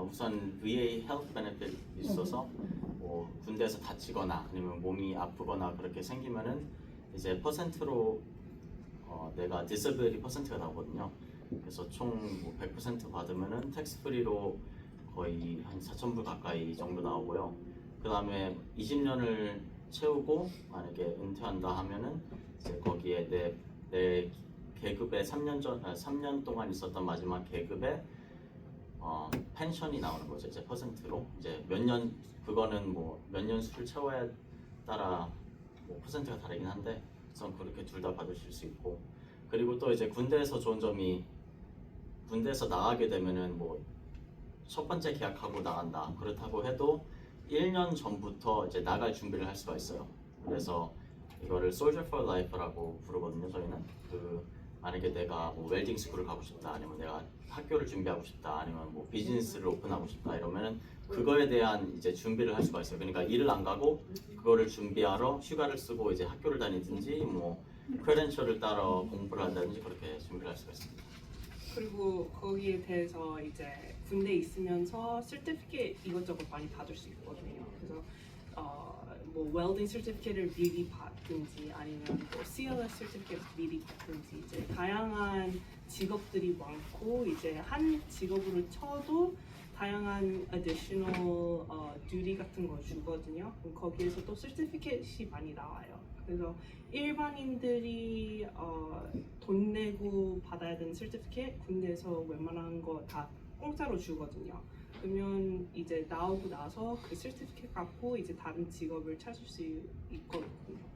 어, 우선 VA 헬스 베네핏 있어서 뭐 군대에서 다치거나 아니면 몸이 아프거나 그렇게 생기면은 이제 퍼센트로 어, 내가 디서빌리티 퍼센트가 나오거든요. 그래서 총뭐100% 받으면은 텍스 프리로 거의 한 4,000불 가까이 정도 나오고요. 그 다음에 20년을 채우고 만약에 은퇴한다 하면은 이제 거기에 내, 내 계급에 3년 전, 아, 3년 동안 있었던 마지막 계급에 어, 펜션이 나오는 거죠. 이제 퍼센트로 이제 몇 년 그거는 뭐 몇 년 수를 채워야 따라 뭐 퍼센트가 다르긴 한데 우선 그렇게 둘 다 받으실 수 있고 그리고 또 이제 군대에서 좋은 점이 군대에서 나가게 되면은 뭐 첫 번째 계약하고 나간다 그렇다고 해도 1년 전부터 이제 나갈 준비를 할 수가 있어요. 그래서 이거를 Soldier for Life라고 부르거든요. 저희는 그 만약에 내가 뭐 웰딩 스쿨을 가고 싶다 아니면 내가 학교를 준비하고 싶다 아니면 뭐 비즈니스를 오픈하고 싶다 이러면은 그거에 대한 이제 준비를 할 수가 있어요. 그러니까 일을 안 가고 그거를 준비하러 휴가를 쓰고 이제 학교를 다니든지 뭐 크레덴셜을 따러 공부를 한다든지 그렇게 준비를 할 수가 있습니다. 그리고 거기에 대해서 이제 군대 에 있으면서 certificate 이것저것 많이 받을 수 있거든요. 그래서 어, 뭐 웰딩 certificate를 미리 받든지 아니면 뭐 CLS certificate 미리 받든지 이제 다양한 직업들이 많고 이제 한 직업으로 쳐도 다양한 additional 어, duty 같은 거 주거든요. 거기에서 또 certificate이 많이 나와요. 그래서 일반인들이 어, 돈 내고 받아야 되는 certificate 군대에서 웬만한 거 다 공짜로 주거든요. 그러면 이제 나오고 나서 그 certificate 갖고 이제 다른 직업을 찾을 수 있거든요.